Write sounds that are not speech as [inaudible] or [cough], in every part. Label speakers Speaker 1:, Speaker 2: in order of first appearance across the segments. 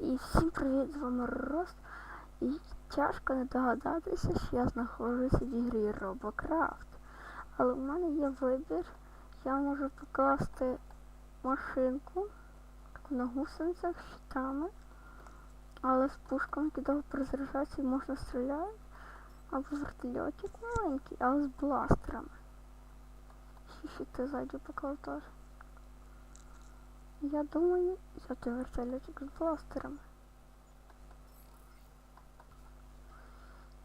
Speaker 1: І всім привіт, з вами Рост. І тяжко не догадатися, що я знаходжуся в ігрі Робокрафт. Але в мене є вибір. Я можу покласти машинку на гусеницях щитами, але з пушками, довго перезаряджаються можна стріляти. Або вертольотик маленький, але з бластерами. Ще щити ззаді поклав теж. Я думаю, взяти вертольотик з бластерами.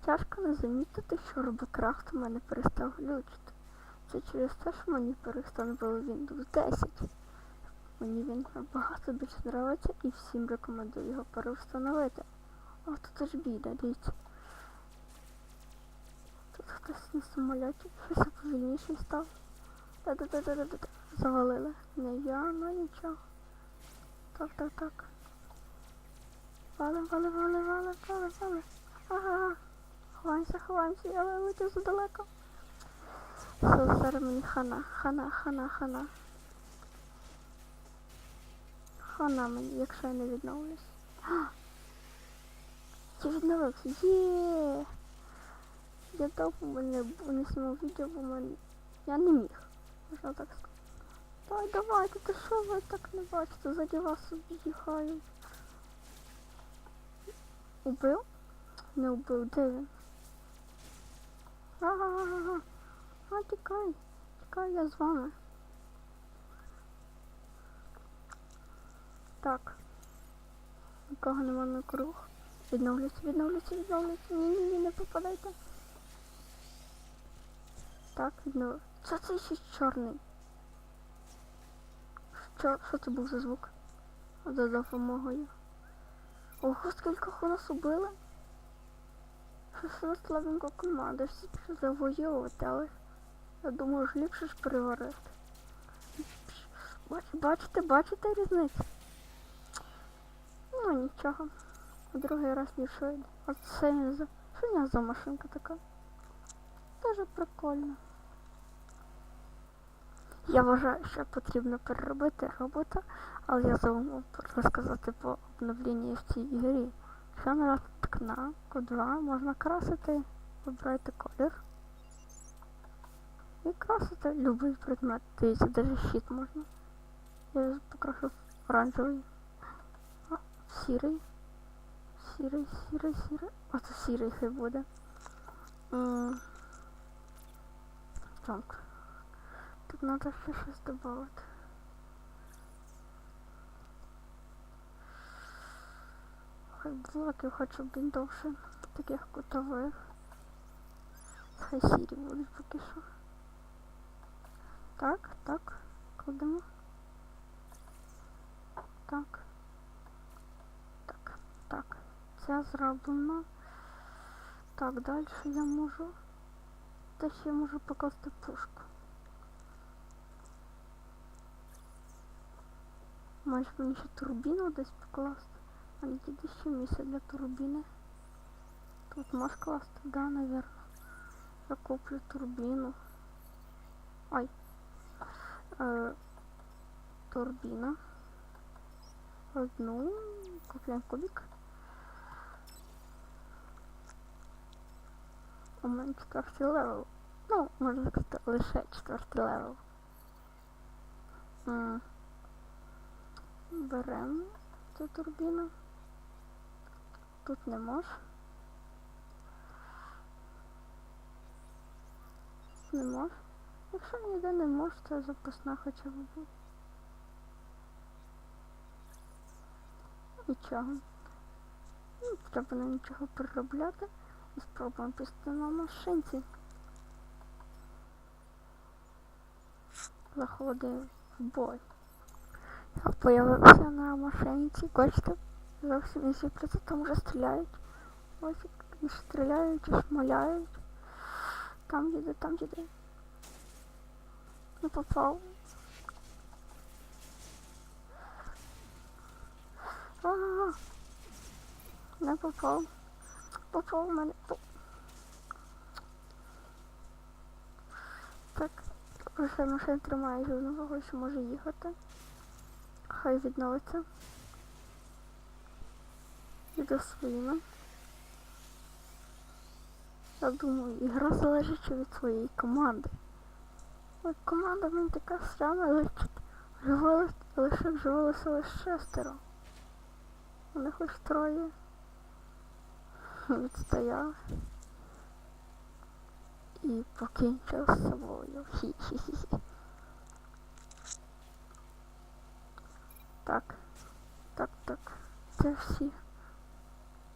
Speaker 1: Тяжко не замітити, що робокрафт у мене перестав глючити. Це через те, що мені перестановили Windows 10. Мені він набагато більше подобається і всім рекомендую його переустановити. О, тут аж біда, дивіться. Тут хтось на самоліті, щось повільніший став. Та-та-та-та-та-та. Завалили. Не я, ну нічого. Так, так, так. Валим, валим, валим, валим, валим, валим. Ага. Ховаємося, ховаємося, я вилетів задалеко. Все, зараз мені хана, хана, хана, хана. Хана мені, якщо я не відновлюсь. Я відновився. Є! Я довго не, не знімав відео, бо мене... Я не міг. Можна так сказати. Давай, давайте, ти що ви так не бачите? Заді вас об'їхають. Убив? Не убив, де він? Ага, а тікай, тікай, я з вами. Так. Нікого нема на круг. Відновлюся, відновлюся, відновлюся. Ні, ні, ні, не попадайте. Так, відновлю. Що це ще чорний? Що, що це був за звук? За допомогою. Ого, скільки у нас убили? Щось у нас слабенька команда, всі пішли завоювати, але я думаю, ж ліпше ж переварити. Бач, бачите, бачите різницю? Ну нічого. У другий раз не йде. А це не за. Що нього за машинка така? Дуже прикольно. Я вважаю, що потрібно переробити робота, але я забув розказати по обновленню в цій ігрі. Нажати на Q2 можна красити, вибирайте колір. І красити любий предмет. Дивіться, навіть щит можна. Я покрашу оранжевий. А, сірий. Сірий, сірий, сірий. Оце сірий хай буде. М, Так. Тут треба ще щось додати. Хай блоків хочу б довше, таких кутових. Хай сірі будуть поки що. Так, так, кладемо. Так. Так, так. Це зроблено. Так, далі я можу. Та ще можу покласти пушку. Може мені ще турбіну десь покласти. А не тільки ще для турбіни. Тут можеш класти, да, наверное. Я куплю турбіну. Ой. Е, турбіна. Одну. Купляємо кубик. У мене четвертий левел. Ну, можна сказати, лише четвертий левел. М. Беремо цю турбіну. Тут не мож. Не мож. Якщо ніде не мож, то запасна хоча б буде. Нічого. Ну, треба на нічого переробляти і спробуємо пісти на машинці. Заходимо в бой. Появився на машинці, бачите, зовсім інші плюси там вже стріляють. Ось і стріляють, і шмаляють. Там їде, там їде. Не попав. Ага. Не попав. Попав в мене. Так, лише машина тримає жодного, що може їхати. Хай відновиться. піду своїми. Я думаю, ігра залежить від своєї команди. От команда в мене така сама, лише живали, лише вживалося лише шестеро. Вони хоч троє відстояли. І покінчив з собою. Хі-хі-хі. Так. Так, так. Це всі.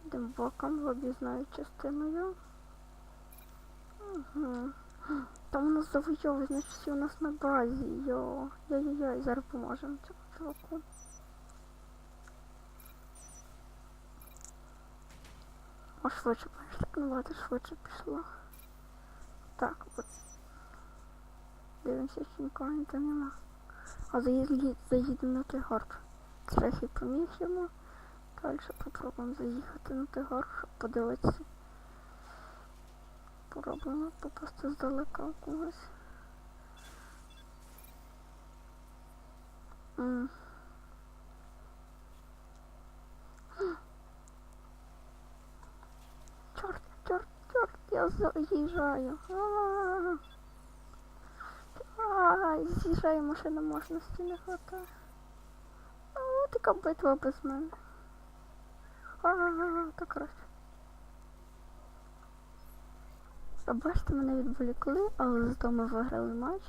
Speaker 1: Йдемо боком в об'їзною частиною. Угу. Там у нас завойовують, значить всі у нас на базі. Йо. Йо-йо-йо, зараз поможемо цьому чуваку. О, швидше, бачиш, так набагато швидше пішло. Так, от. Дивимося, чи нікого ні там нема. А заїдемо на той горб. Трохи поміг йому. Далі попробуємо заїхати на горб, щоб подивитися. Попробуємо попасти здалека у когось. М. Чорт, чорт, чорт, я заїжджаю. А-а-а. Ай, з'їжджаю, машина мощності не хватає. Така битва без мене. А, так краще. Бачите, мене відволікли, але зато ми виграли матч.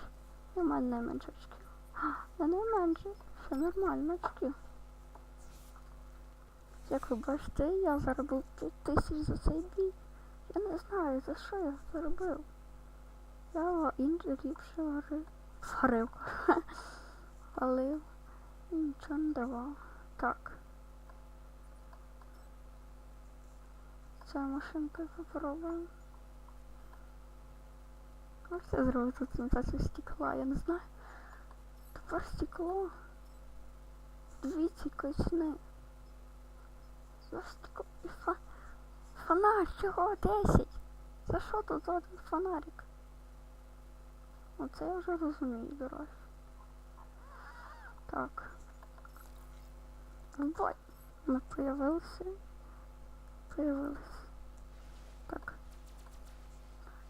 Speaker 1: І в мене найменше очків. А, Я найменше. Все нормально очків. Як ви бачите, я заробив 5 тисяч за цей бій. Я не знаю, за що я заробив. Я інші ліпше варив. Варив. Валив. Нічого не давав. Так. Ця машинка попробуємо. Як це тут імітацію стекла? Я не знаю. Тепер стекло. Дивіться, косни. За стекло і фа... Фонарь, чого? 10? За що тут один фонарик? Оце я вже розумію, дорожче. Так. Вот. Мы появился. Появились. Так.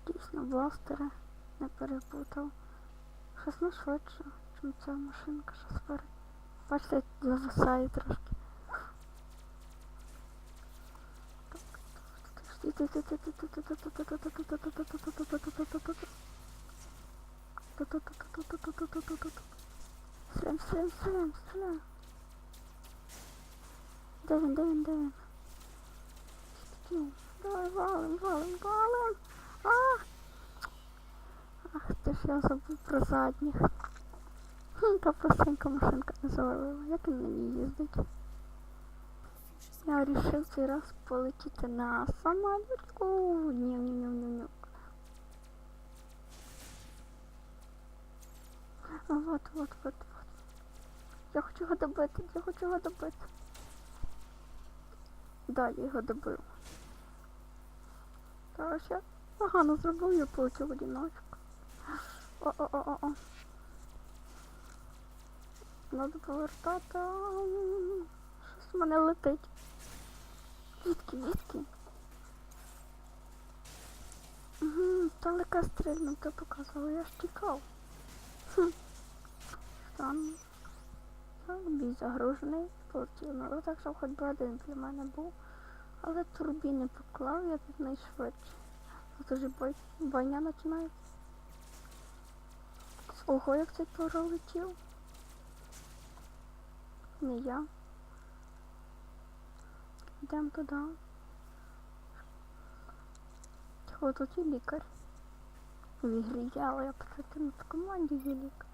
Speaker 1: Дійсно, бластери не перепутав. Щось не швидше, чим ця машинка щось перед. Бачите, зависає трошки. Стріляємо, стріляємо, стріляємо, стріляємо. Де він? Скільки? Давай валим, валим, валим. А! Ах ти ж я забув про задніх. Хм, та простенька машинка не завалила. Як він на ній їздить? Я вирішив цей раз полетіти на самолітку. Ню-ню-ню-ню-ню. А, Вот, вот, вот, вот. Я хочу його добити, я хочу його добити. Да, я його добив. Та ще погано зробив, я полетів в одиночку. О-о-о-о-о. Надо повертати. Щось в мене летить. Звідки, звідки? Угу, далека стрільнута показувала, я ж тікав. Хм. Странно. Бій загружений, полетів народ, так що хоч би один для мене був. Але турбіни поклав, я тут найшвидше. Тут уже бой, бойня починається. Ого, як цей пролетів. Не я. Йдемо туди. О, тут і лікар. В ігрі я, але я почати в команді є лікар.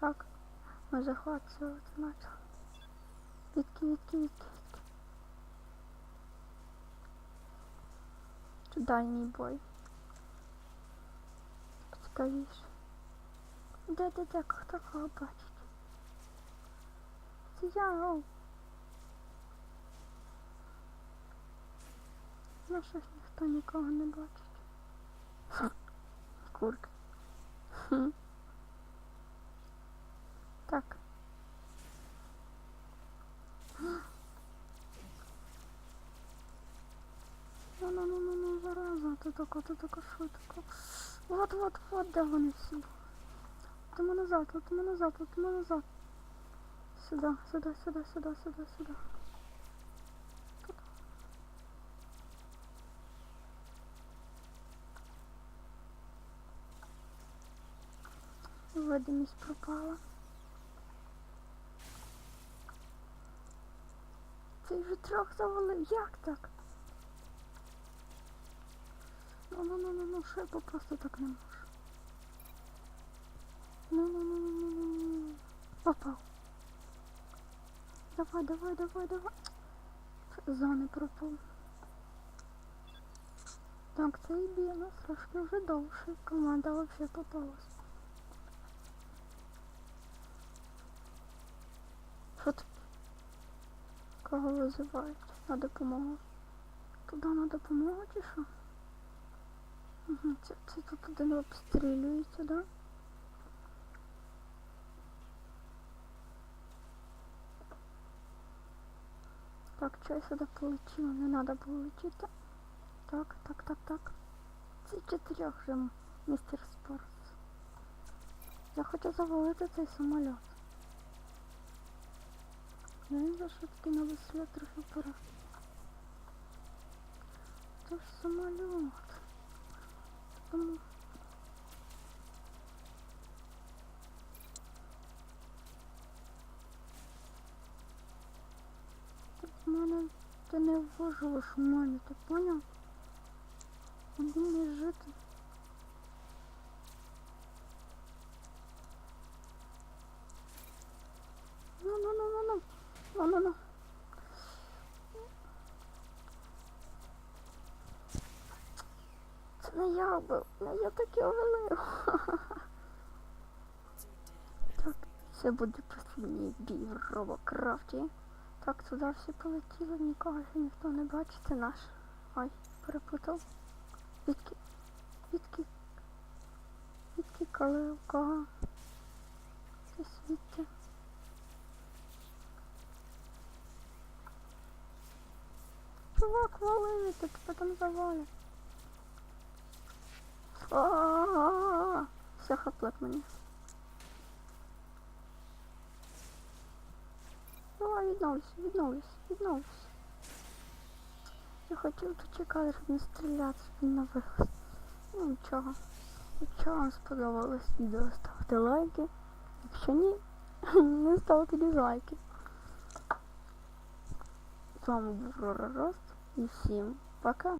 Speaker 1: Так, ми захватувати начали. Відки, відки, відки, відки. Це дальній бой. Цікавіше. Де, де, де, хто кого бачить? Це я, оу. Ну щось ніхто нікого не бачить. Курка. Хм. Так. Тако, тут тако, швидко. Вот, вот, вот, де вони всі. Летимо назад, летимо назад, летимо назад. Сюди, сюди, сюди, сюди, сюди, сюди. Тут. Видимість пропала. Цей вже трьох завалив. Як так? Ну ну ну ну ну просто так не можу. Ну ну ну ну ну ну ну. Попав. Давай, давай, давай, давай. Зони пропав. Так, бій у нас трошки вже довший. Команда взагалі попалась. Що тут? Кого визивають? На допомогу. Туди на допомогу чи що? Це, це тут один обстрілюється, да? Так, що я сюди полетіла? Не треба було летіти. Так, так, так, так. Це чотирьох вже м- містер Спорс. Я хочу завалити цей самоліт. Я не знаю, що таке на веселі трохи пора. Це ж самоліт. Тому... Так в мене ти не вважаєш в мене, ти поняв? Не жити. Ну, ну, ну, ну, ну. Ну, ну, ну. Це не я вбив, не я таке валив. [laughs] Так, це буде останній бій в Робокрафті. Так, туди всі полетіли, нікого ще ніхто не бачить, це наш. Ой, перепутав. Відки, відки, відки, кого? Це свіття. Чувак, вали, ти потім завалить. А-а-а. Все, хаплек мені. Давай, відновлюсь, відновлюсь, відновлюсь. Я хотів тут чекати, щоб не стріляти, він не вилез. Ну нічого. Якщо вам сподобалось відео, ставте лайки. Якщо ні, не [coughs] ставте дизлайки. З вами був Рора Рост і всім пока.